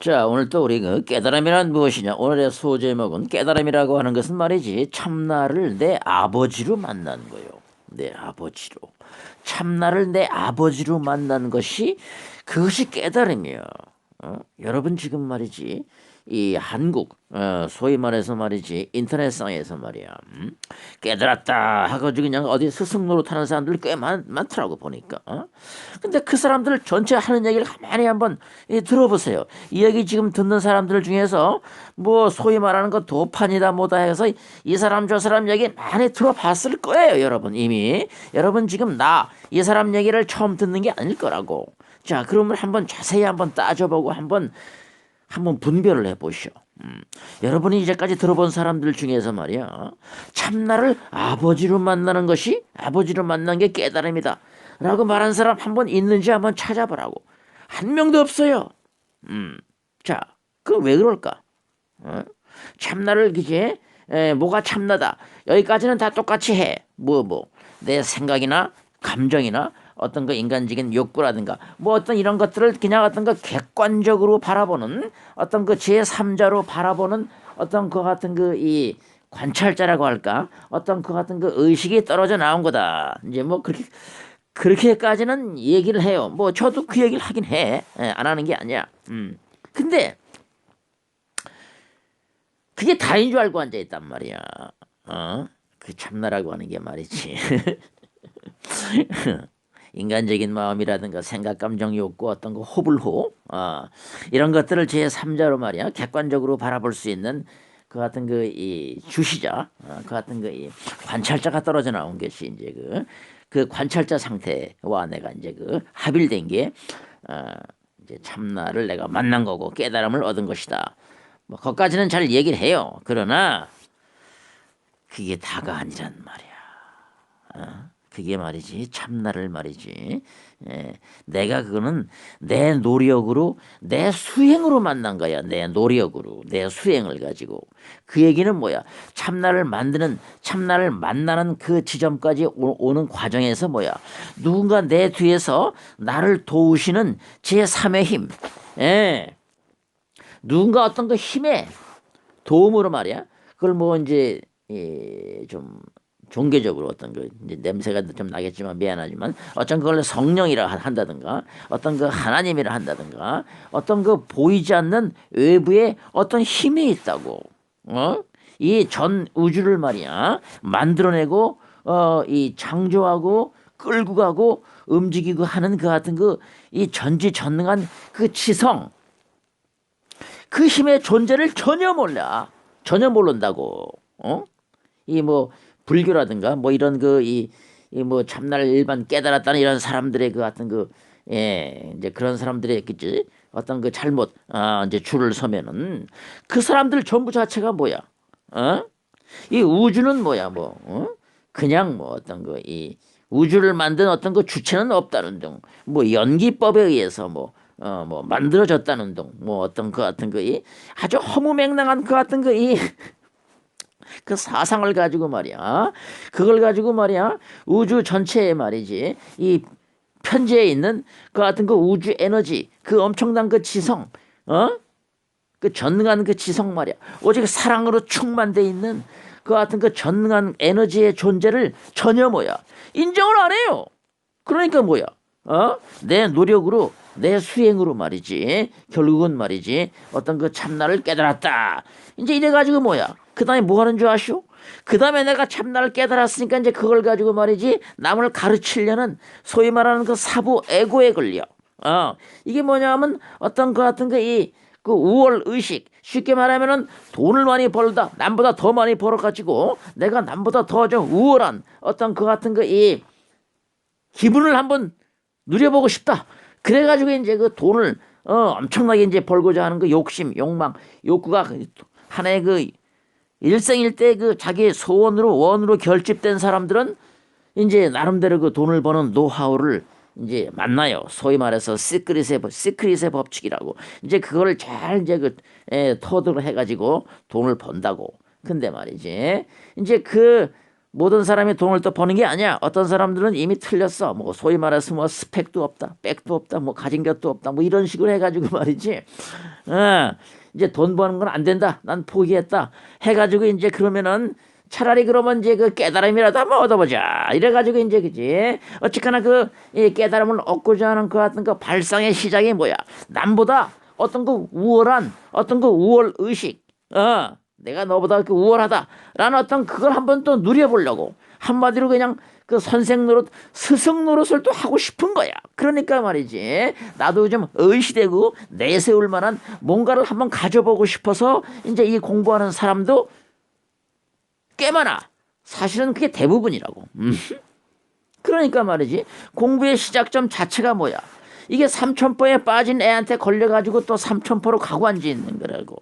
자, 오늘 또 우리 그 깨달음이란 무엇이냐? 오늘의 소제목은 깨달음이라고 하는 것은 말이지 참나를 내 아버지로 만난 거요. 내 아버지로. 참나를 내 아버지로 만난 것이 그것이 깨달음이야. 어? 여러분 지금 말이지 이 한국 어, 소위 말해서 말이지 인터넷상에서 말이야 음? 깨달았다 하고지고 그냥 어디 스승 노릇하는 사람들 꽤 많, 많더라고 보니까 어? 근데 그 사람들 전체 하는 얘기를 가만히 한번 이, 들어보세요 이 얘기 지금 듣는 사람들 중에서 뭐 소위 말하는 거 도판이다 뭐다 해서 이 사람 저 사람 얘기 많이 들어봤을 거예요 여러분 이미 여러분 지금 나 이 사람 얘기를 처음 듣는 게 아닐 거라고 자 그러면 한번 자세히 한번 따져보고 한번 한번 분별을 해보시오. 음, 여러분이 이제까지 들어본 사람들 중에서 말이야 참나를 아버지로 만나는 것이 아버지로 만난 게 깨달음이다. 라고 말한 사람 한 번 있는지 한번 찾아보라고. 한 명도 없어요. 음, 자, 그 왜 그럴까? 어? 참나를 이제 에, 뭐가 참나다. 여기까지는 다 똑같이 해뭐 뭐. 내 생각이나 감정이나 어떤 그 인간적인 욕구라든가 뭐 어떤 이런 것들을 그냥 어떤 그 객관적으로 바라보는 어떤 그 제3자로 바라보는 어떤 그 같은 그 이 관찰자라고 할까? 어떤 그 같은 그 의식이 떨어져 나온 거다. 이제 뭐 그렇게 그렇게까지는 얘기를 해요. 뭐 저도 그 얘기를 하긴 해안 예, 하는 게 아니야. 음. 근데 그게 다인 줄 알고 앉아 있단 말이야. 어그 참나라고 하는 게 말이지 인간적인 마음이라든가 생각, 감정, 욕구, 어떤 그 호불호, 어, 이런 것들을 제 3자로 말이야 객관적으로 바라볼 수 있는 그 같은 그 이 주시자, 어, 그 같은 그 이 관찰자가 떨어져 나온 것이 이제 그, 그 관찰자 상태와 내가 이제 그 합일된 게 어, 이제 참나를 내가 만난 거고 깨달음을 얻은 것이다. 뭐 거기까지는 잘 얘기를 해요. 그러나 그게 다가 아니란 말이야. 어? 그게 말이지 참나를 말이지. 예, 내가 그거는 내 노력으로 내 수행으로 만난 거야 내 노력으로 내 수행을 가지고. 그 얘기는 뭐야? 참나를 만드는 참나를 만나는 그 지점까지 오, 는 과정에서 뭐야? 누군가 내 뒤에서 나를 도우시는 제3의 힘. 예. 누군가 어떤 그 힘의 도움으로 말이야. 그걸 뭐 이제 예, 좀 종교적으로 어떤 그 냄새가 좀 나겠지만 미안하지만 어떤 그걸 성령이라 한다든가 어떤 그 하나님이라 한다든가 어떤 그 보이지 않는 외부에 어떤 힘이 있다고 어? 이 전 우주를 말이야 만들어내고 어 이 창조하고 끌고 가고 움직이고 하는 그 같은 그 이 전지전능한 그 지성 그 힘의 존재를 전혀 몰라 전혀 모른다고 어? 이뭐 불교라든가 뭐 이런 그이이뭐 참나를 일반 깨달았다는 이런 사람들의 그 같은 그 예, 이제 그런 사람들의 있겠지. 어떤 그 잘못 아 이제 줄을 서면은 그 사람들 전부 자체가 뭐야? 어? 이 우주는 뭐야 뭐? 어? 그냥 뭐 어떤 그 이 우주를 만든 어떤 그 주체는 없다는 등, 뭐 연기법에 의해서 뭐, 어, 뭐 만들어졌다는 등, 뭐 어떤 그 같은 그이 아주 허무맹랑한 그 같은 그이 그 사상을 가지고 말이야. 그걸 가지고 말이야. 우주 전체에 말이지. 이 편지에 있는 그 같은 그 우주 에너지, 그 엄청난 그 지성, 어? 그 전능한 그 지성 말이야. 오직 사랑으로 충만돼 있는 그 같은 그 전능한 에너지의 존재를 전혀 뭐야. 인정을 안 해요. 그러니까 뭐야. 어? 내 노력으로 내 수행으로 말이지. 결국은 말이지. 어떤 그 참나를 깨달았다. 이제 이래 가지고 뭐야. 그 다음에 뭐 하는 줄 아시오? 그 다음에 내가 참나를 깨달았으니까 이제 그걸 가지고 말이지 남을 가르치려는 소위 말하는 그 사부 에고에 걸려. 어, 이게 뭐냐면 어떤 그 같은 그그 우월 의식 쉽게 말하면은 돈을 많이 벌다 남보다 더 많이 벌어가지고 내가 남보다 더 좀 우월한 어떤 그 같은 그 이 기분을 한번 누려보고 싶다. 그래가지고 이제 그 돈을 어 엄청나게 이제 벌고자 하는 그 욕심, 욕망, 욕구가 하나의 그 일생일대 그 자기 소원으로 원으로 결집된 사람들은 이제 나름대로 그 돈을 버는 노하우를 이제 만나요. 소위 말해서 시크릿의 시크릿의 법칙이라고. 이제 그거를 잘 이제 그 에, 터득을 해가지고 돈을 번다고. 근데 말이지 이제 그 모든 사람이 돈을 또 버는 게 아니야. 어떤 사람들은 이미 틀렸어. 뭐 소위 말해서 뭐 스펙도 없다, 백도 없다, 뭐 가진 것도 없다, 뭐 이런 식으로 해가지고 말이지. 어, 이제 돈 버는 건 안 된다. 난 포기했다. 해가지고 이제 그러면은 차라리 그러면 이제 그 깨달음이라도 한번 얻어보자. 이래가지고 이제 그지. 어쨌거나 그이 깨달음을 얻고자 하는 그 같은 그 발상의 시작이 뭐야? 남보다 어떤 그 우월한 어떤 그 우월 의식. 어. 내가 너보다 그 우월하다라는 어떤 그걸 한번 또 누려보려고 한마디로 그냥 그 선생 노릇 스승 노릇을 또 하고 싶은 거야. 그러니까 말이지 나도 좀 의시되고 내세울 만한 뭔가를 한번 가져보고 싶어서 이제 이 공부하는 사람도 꽤 많아. 사실은 그게 대부분이라고. 음. 그러니까 말이지 공부의 시작점 자체가 뭐야? 이게 삼천포에 빠진 애한테 걸려가지고 또 삼천포로 가고 앉아 있는 거라고.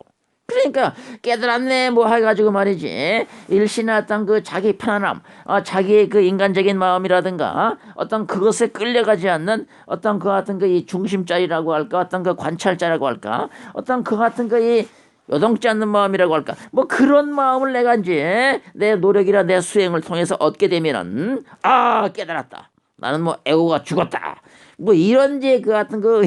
그러니까 깨달았네 뭐 해가지고 말이지. 일신의 어떤 그 자기 편안함 어, 자기의 그 인간적인 마음이라든가 어떤 그것에 끌려가지 않는 어떤 그 같은 그 이 중심자리라고 할까 어떤 그 관찰자라고 할까 어떤 그 같은 그이 요동치 않는 마음이라고 할까. 뭐 그런 마음을 내가 이제 내 노력이나 내 수행을 통해서 얻게 되면은 아 깨달았다. 나는 뭐 애고가 죽었다. 뭐 이런 이제 그 같은 그,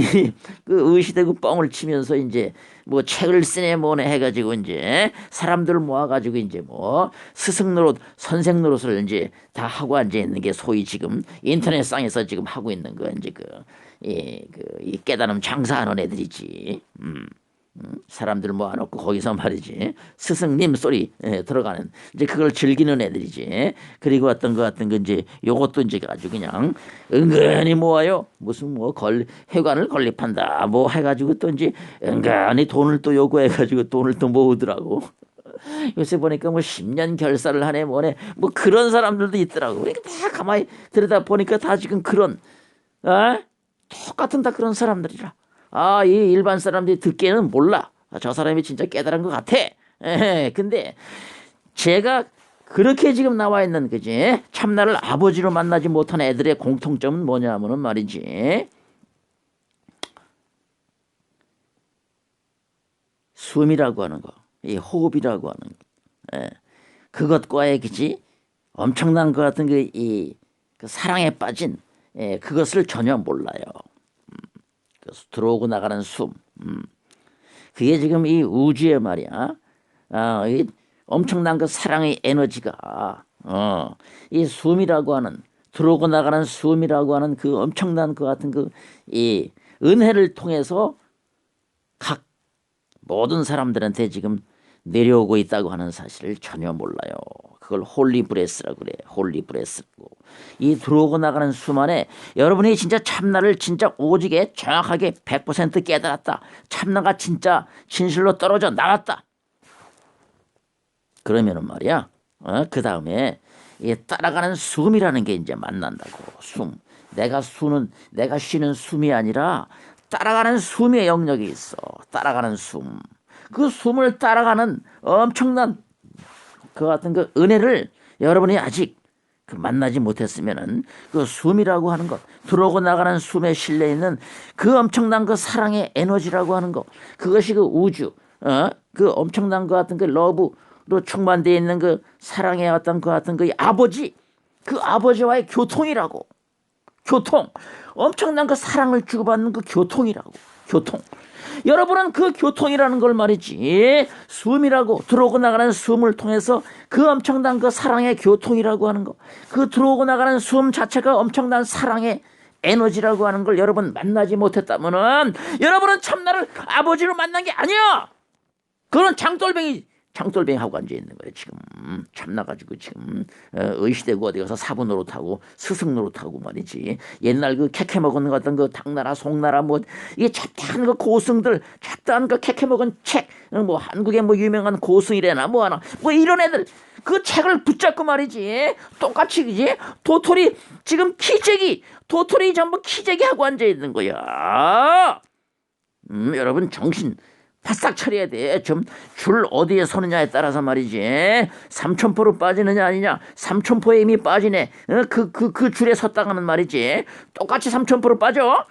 그 의시되고 뻥을 치면서 이제 뭐 책을 쓰네 뭐네 해가지고 이제 사람들을 모아가지고 이제 뭐 스승 노릇 선생 노릇을 이제 다 하고 앉아 있는 게 소위 지금 인터넷상에서 지금 하고 있는 거 이제 그이 그, 이 깨달음 장사하는 애들이지. 음. 음, 사람들 모아놓고 거기서 말이지. 스승님 소리 예, 들어가는. 이제 그걸 즐기는 애들이지. 그리고 어떤 거 같은 거 이제 요것도 이제 아주 그냥 은근히 모아요. 무슨 뭐 걸 회관을 건립한다. 뭐 해가지고 또 이제 은근히 돈을 또 요구해가지고 돈을 또 모으더라고. 요새 보니까 뭐 10년 결사를 하네 뭐네. 뭐 그런 사람들도 있더라고. 그러니까 다 가만히 들여다 보니까 다 지금 그런 아 똑같은 다 그런 사람들이라 아, 이 일반 사람들이 듣기에는 몰라. 아, 저 사람이 진짜 깨달은 것 같아. 에 근데 제가 그렇게 지금 나와 있는 그지 참나를 아버지로 만나지 못한 애들의 공통점은 뭐냐면은 말이지 숨이라고 하는 거, 이 호흡이라고 하는 거, 에. 그것과의 그지 엄청난 것 같은 그 이 그 사랑에 빠진 에, 그것을 전혀 몰라요. 들어오고 나가는 숨. 음. 그게 지금 이 우주의 말이야. 아, 이 엄청난 그 사랑의 에너지가 어, 이 숨이라고 하는 들어오고 나가는 숨이라고 하는 그 엄청난 그 같은 그 이 은혜를 통해서 각 모든 사람들한테 지금 내려오고 있다고 하는 사실을 전혀 몰라요. 그걸 홀리 브레스라고 그래. 홀리 브레스고. 이 들어오고 나가는 수만에 여러분이 진짜 참나를 진짜 오직에 정확하게 100% 깨달았다. 참나가 진짜 진실로 떨어져 나갔다. 그러면은 말이야. 어? 그 다음에 이 따라가는 숨이라는 게 이제 만난다고. 숨. 내가 수는 내가 쉬는 숨이 아니라 따라가는 숨의 영역이 있어. 따라가는 숨. 그 숨을 따라가는 엄청난 그 같은 그 은혜를 여러분이 아직 그 만나지 못했으면은 그 숨이라고 하는 것 들어오고 나가는 숨에 실려 있는 그 엄청난 그 사랑의 에너지라고 하는 것 그것이 그 우주 어 그 엄청난 그 같은 그 러브로 충만되어 있는 그 사랑의 어떤 그 같은 그 아버지 그 아버지와의 교통이라고. 교통. 엄청난 그 사랑을 주고받는 그 교통이라고. 교통 여러분은 그 교통이라는 걸 말이지 숨이라고 들어오고 나가는 숨을 통해서 그 엄청난 그 사랑의 교통이라고 하는 거 그 들어오고 나가는 숨 자체가 엄청난 사랑의 에너지라고 하는 걸 여러분 만나지 못했다면은 여러분은 참나를 아버지로 만난 게 아니야. 그런 장돌뱅이 장돌뱅이 하고 앉아 있는 거예요 지금. 참나가지고 지금 어, 의시되고 어디 가서 사부 노릇하고 스승 노릇하고 말이지. 옛날 그 캐캐 먹은 것 같은 그 당나라 송나라 뭐 이게 잡다한 그 고승들 잡다한 그 캐캐 먹은 책뭐 어, 한국의 뭐 유명한 고승이래나 뭐 하나 뭐 이런 애들 그 책을 붙잡고 말이지. 똑같이 그지? 도토리 지금 키재기 도토리 전부 키재기 하고 앉아 있는 거야. 음 여러분 정신 바싹 차려야 돼. 좀 줄 어디에 서느냐에 따라서 말이지. 삼천포로 빠지느냐 아니냐. 삼천포에 이미 빠지네. 어? 그, 그, 그 줄에 섰다가는 말이지. 똑같이 삼천포로 빠져.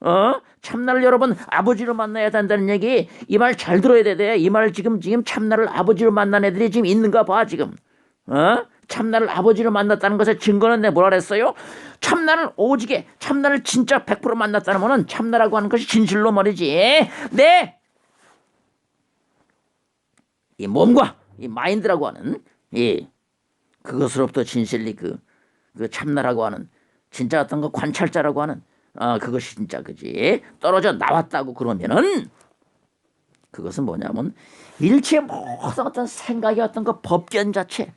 어? 참나를 여러분 아버지로 만나야 된다는 얘기 이 말 잘 들어야 돼. 이 말 지금 지금 참나를 아버지로 만난 애들이 지금 있는가 봐 지금. 어? 참나를 아버지로 만났다는 것의 증거는 내 뭐라 그랬어요? 참나를 오지게 참나를 진짜 100% 만났다는 거는 참나라고 하는 것이 진실로 말이지. 네. 이 몸과 이 마인드라고 하는 이 그것으로부터 진실리 그, 그 참나라고 하는 진짜 어떤 거 관찰자라고 하는 아 그것이 진짜 그지? 떨어져 나왔다고 그러면은 그것은 뭐냐면 일체 모든 어떤 생각이 어떤 그 법견 자체.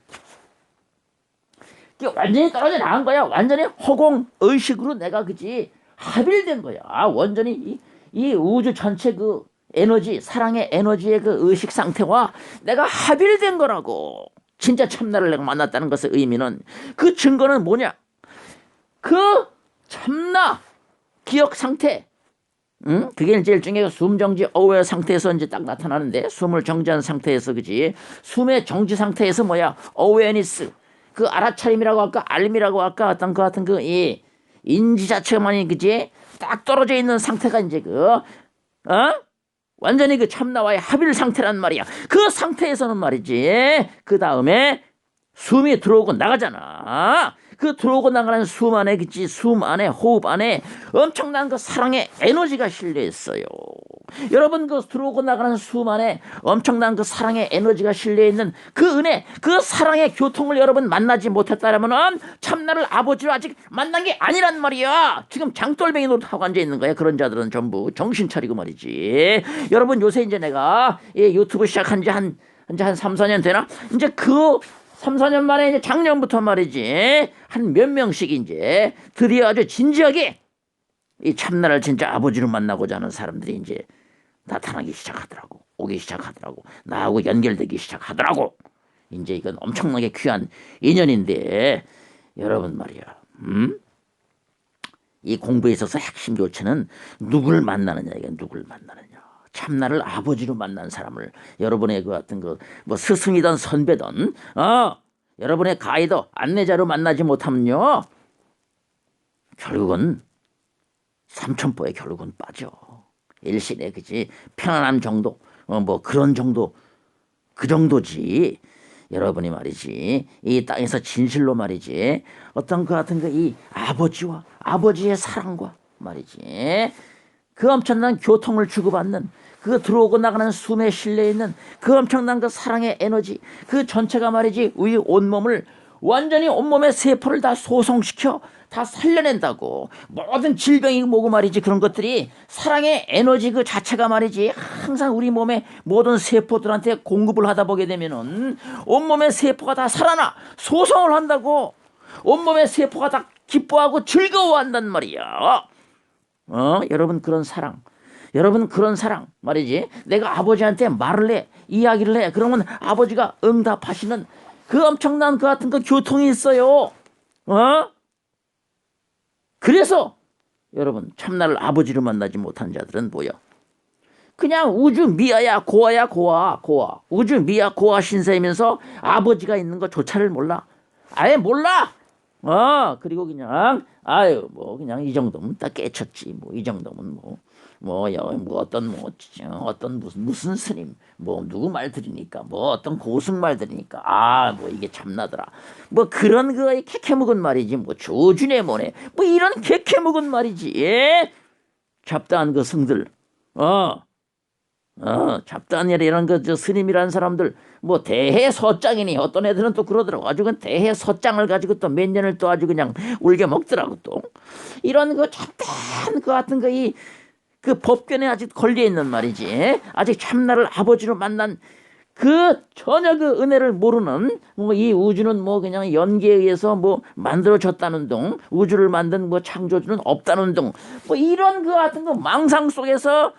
이게 완전히 떨어져 나간 거야. 완전히 허공 의식으로 내가 그지 합일된 거야. 완전히 이, 이 우주 전체 그 에너지 사랑의 에너지의 그 의식 상태와 내가 합일된 거라고 진짜 참나를 내가 만났다는 것의 의미는 그 증거는 뭐냐? 그 참나 기억 상태. 응? 그게 이제 일종의 숨 정지 어웨어 상태에서 이제 딱 나타나는데 숨을 정지한 상태에서 그지? 숨의 정지 상태에서 뭐야? 어웨니스. 그 알아차림이라고 할까? 알림이라고 할까? 어떤 그 같은 그 이 인지 자체만이 그지? 딱 떨어져 있는 상태가 이제 그 어? 완전히 그 참나와의 합일 상태란 말이야. 그 상태에서는 말이지. 그 다음에 숨이 들어오고 나가잖아. 그 들어오고 나가는 숨 안에 그치 숨 안에 호흡 안에 엄청난 그 사랑의 에너지가 실려 있어요. 여러분 그 들어오고 나가는 숨 안에 엄청난 그 사랑의 에너지가 실려 있는 그 은혜, 그 사랑의 교통을 여러분 만나지 못했다라면은 참나를 아버지로 아직 만난 게 아니란 말이야. 지금 장돌뱅이 노릇하고 앉아 있는 거야. 그런 자들은 전부 정신 차리고 말이지. 여러분 요새 이제 내가 이 유튜브 시작한 지한 이제 한 3, 4년 되나? 이제 그 3, 4년 만에 이제 작년부터 말이지. 한 몇 명씩 이제 드디어 아주 진지하게 이 참나를 진짜 아버지로 만나고자 하는 사람들이 이제 나타나기 시작하더라고. 오기 시작하더라고. 나하고 연결되기 시작하더라고. 이제 이건 엄청나게 귀한 인연인데 여러분 말이야. 음? 이 공부에 있어서 핵심 요체는 누굴 만나느냐 이게 누굴 만나느냐. 참나를 아버지로 만난 사람을 여러분의 그 같은 그뭐 스승이든 선배든 어? 여러분의 가이드 안내자로 만나지 못하면요. 결국은 삼천포에 결국은 빠져. 일신에 그지? 편안함 정도 어 뭐 그런 정도 그 정도지. 여러분이 말이지 이 땅에서 진실로 말이지 어떤 그 같은 그 이 아버지와 아버지의 사랑과 말이지 그 엄청난 교통을 주고받는 그 들어오고 나가는 숨에 실려 있는 그 엄청난 그 사랑의 에너지 그 전체가 말이지 우리 온몸을 완전히 온몸의 세포를 다 소성시켜 다 살려낸다고 모든 질병이 뭐고 말이지 그런 것들이 사랑의 에너지 그 자체가 말이지 항상 우리 몸의 모든 세포들한테 공급을 하다 보게 되면은 온몸의 세포가 다 살아나 소성을 한다고 온몸의 세포가 다 기뻐하고 즐거워한단 말이야. 어, 여러분 그런 사랑. 여러분 그런 사랑 말이지. 내가 아버지한테 말을 해, 이야기를 해. 그러면 아버지가 응답하시는 그 엄청난 그 같은 그 교통이 있어요. 어? 그래서 여러분 참나를 아버지로 만나지 못한 자들은 뭐야? 그냥 우주 미아야 고아야 고아 고아 우주 미아 고아 신세이면서 아버지가 있는 것조차를 몰라 아예 몰라 어 그리고 그냥 아유 뭐 그냥 이 정도면 딱 깨쳤지. 뭐 이 정도면 뭐 뭐, 여, 뭐 어떤 뭐 어떤 무슨 무슨 스님 뭐 누구 말 들으니까 뭐 어떤 고승 말 들으니까 아 뭐 이게 참나더라. 뭐 그런 거에 캐캐 묵은 말이지. 뭐 조준의 뭐네. 뭐 이런 캐캐 묵은 말이지. 예? 잡다한 그 성들. 어 어, 잡다니엘 이런 그저 스님이라는 사람들 뭐 대해 서장이니 어떤 애들은 또 그러더라고. 아주 그 대해 서장을 가지고 또 몇 년을 또 아주 그냥 울게 먹더라고 또. 이런 그 잡다한 그 같은 거이 그 법견에 아직 걸려 있는 말이지. 아직 참나를 아버지로 만난 그 전혀 그 은혜를 모르는 뭐 이 우주는 뭐 그냥 연기에 의해서 뭐 만들어졌다는 둥 우주를 만든 뭐 창조주는 없다는 둥 뭐 이런 그 같은 그 망상 속에서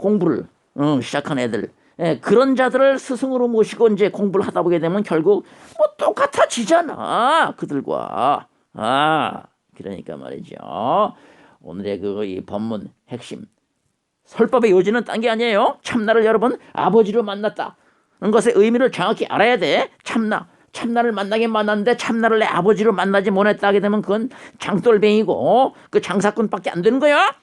공부를 어, 시작한 애들. 예, 그런 자들을 스승으로 모시고 이제 공부를 하다 보게 되면 결국 뭐 똑같아지잖아 그들과. 아 그러니까 말이죠. 오늘의 그 이 법문 핵심. 설법의 요지는 딴 게 아니에요. 참나를 여러분 아버지로 만났다. 는 것의 의미를 정확히 알아야 돼. 참나. 참나를 만나긴 만났는데 참나를 내 아버지로 만나지 못했다 하게 되면 그건 장돌뱅이고 그 장사꾼밖에 안 되는 거야